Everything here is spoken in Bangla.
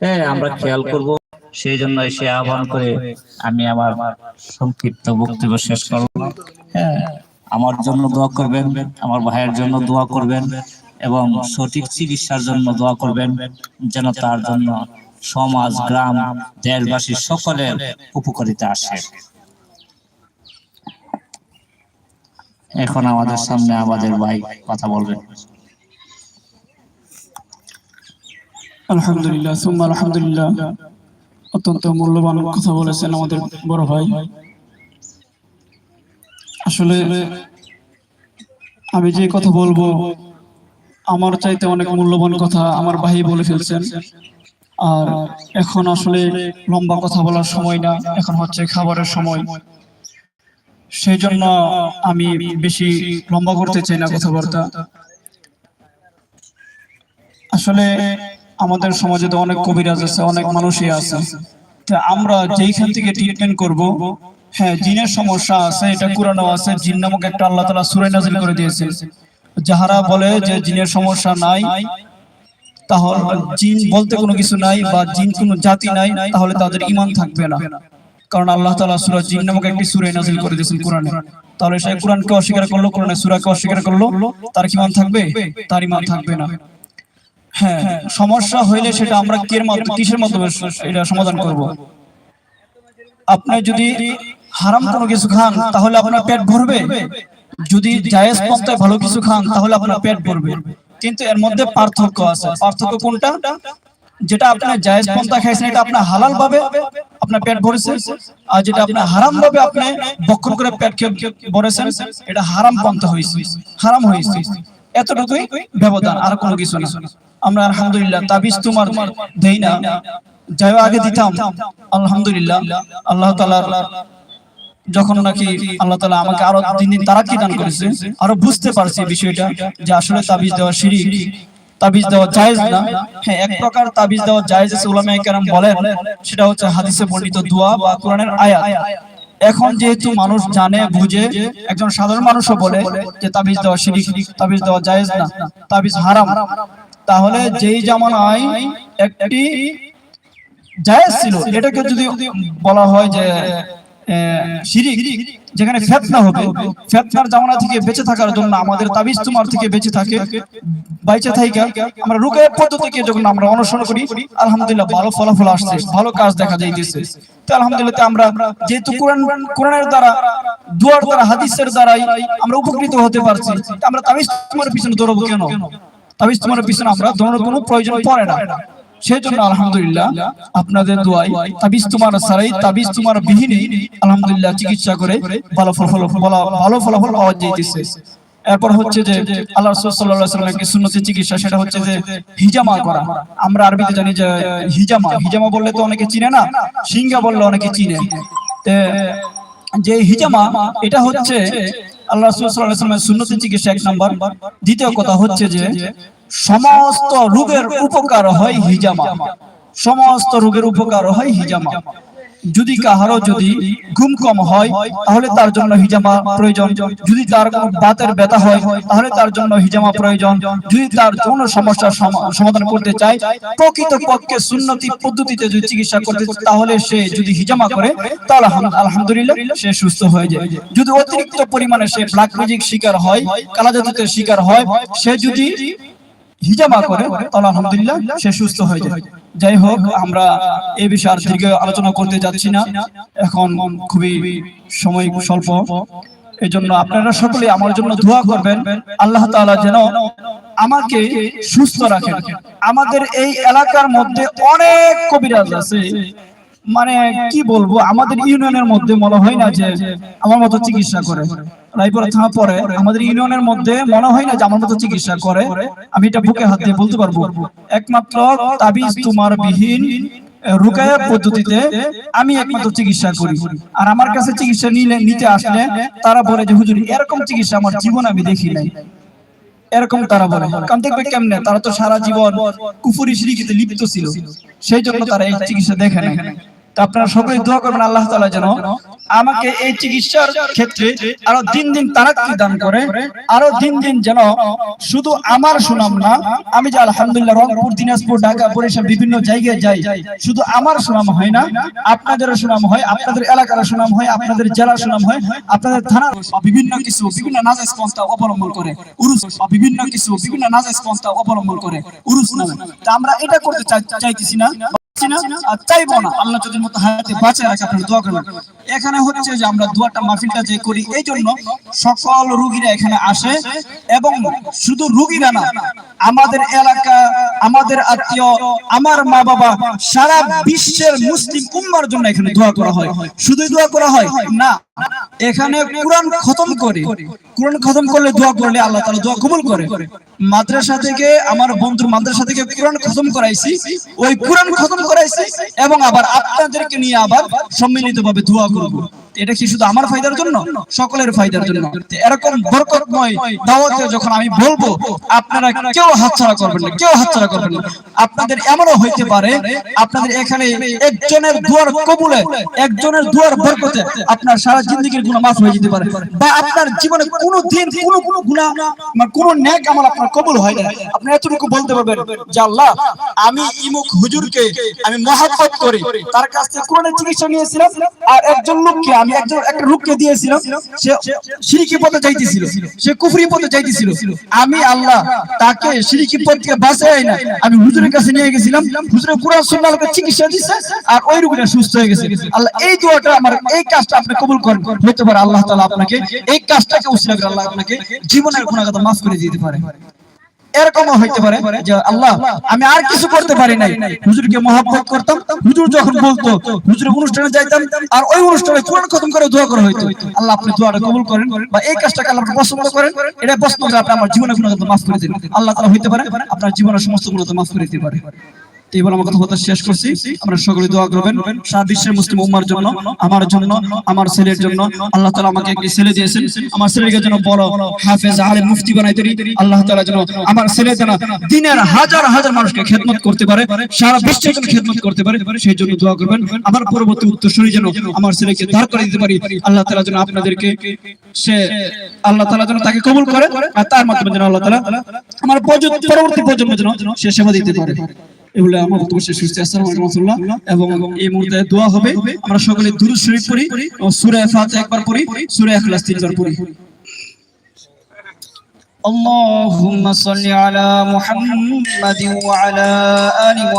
হ্যাঁ আমরা খেয়াল করব। সেই জন্য সে আহ্বান করে আমি আমার সংক্ষিপ্ত বক্তব্য শেষ করব হ্যাঁ আমার জন্য দোয়া করবেন আমার ভাইয়ের জন্য দোয়া করবেন এবং সঠিক চিকিৎসার জন্য দোয়া করবেন যেন তার জন্য সমাজ গ্রাম দেশবাসী সকলের উপকারিতা আসে। এখন আমাদের সামনে আমাদের ভাই কথা বলবেন আলহামদুলিল্লাহ, সুম্মা আলহামদুলিল্লাহ। অত্যন্ত মূল্যবান কথা বলেছেন আমাদের বড় ভাই। আসলে আমি যে কথা বলব, আমার চাইতে অনেক মূল্যবান কথা আমার ভাই বলে ফেলছেন। আর এখন আসলে লম্বা কথা বলার সময় না, এখন হচ্ছে খাবারের সময়। সেই জন্য আমি বেশি লম্বা করতে চাই না কথাবার্তা। আসলে আমাদের সমাজে তো অনেক কবিরাজ আছে, অনেক মানুষই আছে। তা আমরা যেইখান থেকে ট্রিটমেন্ট করব হ্যাঁ জিনের সমস্যা আছে, এটা কোরআনও আছে, জিন নামক একটা আল্লাহ তাআলা সূরা নাজিল করে দিয়েছে। যাহারা বলে যে জিনের সমস্যা নাই, তাহলে জিন বলতে কোনো কিছু নাই বা জিন কোনো জাতি নাই, তাহলে তাদের ইমান থাকবে না। কারণ আল্লাহ তালা সুরা জিন নামক একটি সূরা নাজিল করে দিয়েছেন কোরআনে। তাহলে সে কোরআনকে অস্বীকার করল কোরআনের সূরাকে অস্বীকার করল, তার কি ঈমান থাকবে? তার ইমান থাকবে না। হ্যাঁ সমস্যা হইলে সেটা আমরা কির মাধ্যমে, কিসের মাধ্যমে এটা সমাধান করব? আপনি যদি হারাম কোনো কিছু খান, তাহলে আপনার পেট ভরবে। যদি জায়েজ পন্থায় ভালো কিছু খান, তাহলে আপনার পেট ভরবে। কিন্তু এর মধ্যে পার্থক্য আছে। পার্থক্য কোনটা? যেটা আপনার জায়েজ পন্থা খাইছেন, এটা আপনার হালাল ভাবে আপনার পেট ভরেছে। আর যেটা আপনার হারাম ভাবে আপনি বক্ষণ করে পেট ভরেছেন, এটা হারাম পন্থা হয়েছে হারাম হয়েছে এতটুকুই ব্যবধান, আর কোনো কিছু না। আমরা আলহামদুলিল্লাহ, তাবিজ তোমার দেই না। যাই আগে দিতাম। আলহামদুলিল্লাহ, আল্লাহ যখন নাকি আল্লাহ তালা আমাকে আরও দিন দিন তারাকি দান করেছে, আরও বুঝতে পারছি বিষয়টা যে আসলে তাবিজ দেওয়া শিরিক। তাবিজ দেওয়া জায়েজ না। হ্যাঁ এক প্রকার তাবিজ দেওয়া জায়েজ আছে উলামায়ে কেরাম বলেন, সেটা হচ্ছে হাদিসে বর্ণিত দোয়া বা কোরআনের আয়াত। এখন যেহেতু মানুষ জানে, বুঝে, একজন সাধারণ মানুষও বলে যে তাবিজ দেওয়া শিরিক, তাবিজ দেওয়া জায়েজ না, তাবিজ হারাম। তাহলে যেই জামানায় একটি জায়েজ ছিল এটাকে যদি বলা হয় যে শিরিক যেখানে ফেতনা হবে ফেতনার জামানা থেকে বেঁচে থাকার জন্য আমাদের তাবিজ তোমার থেকে বেঁচে থাকে বাইচে থাইকা আমরা রুকায়ের পদ্ধতিকে যখন আমরা অনুসরণ করি আলহামদুলিল্লাহ ভালো ফলাফল আসছে ভালো কাজ দেখা যাইতেছে। তো আলহামদুলিল্লাহ আমরা যেহেতু কোরআন কোরআনের দ্বারা দুয়ার দ্বারা হাদিসের দ্বারাই আমরা উপকৃত হতে পারছি। আমরা তাবিজ তোমার পিছনে দৌড়বো কেন? তাবিজ তোমার পিছনে আমরা দৌড়ানোর কোনো প্রয়োজন পড়ে না। সেই জন্য আলহামদুলিল্লাহ আপনাদের দোয়াই তাবিজ তোমার সারাই, তাবিজ তোমার বিহীনে আলহামদুলিল্লাহ চিকিৎসা করে ভালো ফলাফল ভালো ফলাফল পাওয়া যাইতেছে। এরপর হচ্ছে যে আল্লাহ আলাইহি সুন্নতি চিকিৎসা, সেটা হচ্ছে যে হিজামা করা। আমরা আরবিতে জানি যে হিজামা। হিজামা বললে তো অনেকে চিনে না সিঙ্গা বললে অনেকে চিনে। যে হিজামা, এটা হচ্ছে আল্লাহ রসুলের সুন্নতি চিকিৎসা এক নাম্বার। দ্বিতীয় কথা হচ্ছে যে, সমস্ত রোগের উপকার হয় হিজামা। সমস্ত রোগের উপকার হয় হিজামা। যদি কাহারও যদি ঘুম কম হয় তাহলে তার জন্য হিজামা প্রয়োজন। যদি তার বাতের ব্যথা হয় তাহলে তার জন্য হিজামা প্রয়োজন। যদি তার কোনো সমস্যার সমাধান করতে চায় প্রকৃত পক্ষে সুন্নতি পদ্ধতিতে যদি চিকিৎসা করতে তাহলে সে যদি হিজামা করে তাহলে আলহামদুলিল্লাহ সে সুস্থ হয়ে যায়। যদি অতিরিক্ত পরিমাণে সে ব্ল্যাক ম্যাজিক শিকার হয় কালাজাদুতের শিকার হয় সে যদি হিজামা করে তাহলে আলহামদুলিল্লাহ সে সুস্থ হয়ে যায়। যাই হোক, আমরা এই বিষয়ে আর আলোচনা করতে যাচ্ছি না। এখন খুবই সময় স্বল্প। এই জন্য আপনারা সকলে আমার জন্য দোয়া করবেন। আল্লাহ তাআলা যেন আমাকে সুস্থ রাখেন। আমাদের এই এলাকার মধ্যে অনেক কবিরাজ আছে। মানে কি বলব, আমাদের ইউনিয়নের মধ্যে মনে হয় না যে আমার মতো চিকিৎসা করে। একমাত্র পদ্ধতিতে আমি একমাত্র চিকিৎসা করি। আর আমার কাছে চিকিৎসা নিলে, নিতে আসলে তারা বলে যে, হুজুর, এরকম চিকিৎসা আমার জীবন আমি দেখি নাই। এরকম তারা বলে। কারণ দেখবে কেমনে? তারা তো সারা জীবন কুফুরি শিরিকিতে লিপ্ত ছিল। সেই জন্য তারা এই চিকিৎসা দেখে না আপনারা সকলেই দোয়া করবেন আল্লাহ তাআলা যেন আমাকে এই চিকিৎসার ক্ষেত্রে আরও দিন দিন তারাক্কি দান করে, আরও দিন দিন যেন শুধু আমার সুনাম না, আমি যে আলহামদুলিল্লাহ রংপুর, দিনাজপুর, ঢাকা, বরিশাল, বিভিন্ন জায়গায় যাই, শুধু আমার সুনাম হয় না, আপনাদেরও সুনাম হয়, আপনাদের এলাকার সুনাম হয়, আপনাদের জেলার সুনাম হয়, আপনাদের থানার বিভিন্ন কিছু, বিভিন্ন নাজাইজ পন্থা অবলম্বন করে, উরুস, বিভিন্ন কিছু, বিভিন্ন নাজাইজ পন্থা অবলম্বন করে, উরুস নামে। তা আমরা এটা করতে চাই- চাইতেছি না এখানে আসে এবং শুধু রুগীরা না, আমাদের এলাকা, আমাদের আত্মীয়, আমার মা বাবা, সারা বিশ্বের মুসলিম উম্মার জন্য এখানে দোয়া করা হয়। শুধু দোয়া করা হয়? না। এখানে কোরআন খতম করে। কোরআন খতম করলে দোয়া করলে আল্লাহ তাআলা দোয়া কবুল করে। মাদ্রাসা থেকে আমার বন্ধু মাদ্রাসা থেকে কোরআন খতম করাইছি। ওই কোরআন খতম করাইছি এবং আবার আপনাদেরকে নিয়ে আবার সম্মিলিতভাবে দোয়া করব। এটা কি শুধু আমার ফায়দার জন্য? সকলের ফায়দার জন্য। এরকম বরকতময় দাওয়াতে যখন আমি বলব, আপনারা কেউ হাতছাড়া করবেন না, কেউ হাতছাড়া করবেন না। আপনাদের এমনও হইতে পারে, আপনাদের এখানে একজনের দুয়ার কবুলে, একজনের দুয়ার বরকতে আপনার সারা জিন্দগির গুনাহ মাফ হয়ে যেতে পারে। বা আপনার জীবনে কোনো দিন কোনো কোনো বা কোনো নেক আমল আপনার কবুল হয় না। আপনি এতটুকু বলতে পারবেন যে, আল্লাহ, আমি ইমুক হুজুরকে আমি মহাব্বত করি। তার কাছ থেকে কোরআনের চিকিৎসা নিয়েছিলাম আর একজন লোককে আমি একজন একটা লোককে দিয়েছিলাম। সে শিরিকি পথে যাইতেছিল। সে কুফরি পথে যাইতেছিল। আমি আল্লাহ তাকে শিরিকি পথ থেকে বাঁচাই না আমি হুজুরের কাছে নিয়ে গেছিলাম। হুজুরের কোরআন সুন্নাহ লোকে চিকিৎসা দিছে আর ওই রোগীটা সুস্থ হয়ে গেছে। আল্লাহ এই দোয়াটা আমার এই কাজটা আপনি কবুল করেন। হতে পারে আল্লাহ তাআলা আপনাকে এই কাজটাকে উসিলা আল্লাহ আপনাকে জীবনের গুনাহগাত মাফ করে দিতে পারে। এরকমও হইতে পারে যে, আল্লাহ, আমি আর কিছু করতে পারি নাই। হুজুরকে মহাব্বত করতাম। হুজুর যখন বলতো, হুজুরের অনুষ্ঠানে যাইতাম, আর ওই অনুষ্ঠানে কোরআন খতম করে দোয়া করা হইতো। আল্লাহ আপনি দোয়াটা কবুল করেন বা এই কাজটাকে আল্লাহ পছন্দ করেন, এটা পছন্দ করে আপনি আমার জীবনে গুণগত মাফ করে দিন আল্লাহ তাআলা হইতে পারে, আপনার জীবনের সমস্ত গুণগত মাফ করে দিতে পারে। বলে আমার কথা কথা শেষ করছি। আমরা সকলে দোয়া করবেন। সারা বিশ্বের মুসলিম উম্মার জন্য, আমার জন্য, আমার ছেলের জন্য। আল্লাহ তাআলা আমাকে একটি ছেলে দিয়েছেন। আমার ছেলেকে যেন বড়, হাফেজ, আলেম, মুফতি বানাইতে পারি আল্লাহ তাআলা যেন আমার ছেলে যেন দিনের হাজার হাজার মানুষকে খেদমত করতে পারে, সারা বিশ্বের জন্য খেদমত করতে পারে, সেই জন্য দোয়া করবেন। আমার পরবর্তী উত্তরসূরি যেন আমার ছেলেকে দাঁড় করে দিতে পারি। আল্লাহ তালা যেন আপনাদেরকে সে, আল্লাহ তালা যেন তাকে কবুল করে, আর তার মাধ্যমে যেন আল্লাহ তালা আমার পরবর্তী প্রজন্ম যেন সে সেবা দিতে পারে। এগুলো আমার বক্তব্য শেষ করছি আসসালামু আলাইকুম ওয়া রাহমাতুল্লাহ এবং এই মুহূর্তে দোয়া হবে আমরা সকলে দুরূদ শরীফ পড়ি ও সূরা ফাতিহা একবার পড়ি সূরা ইখলাস তিনবার পড়ি اللهم صل على محمد وعلى آل محمد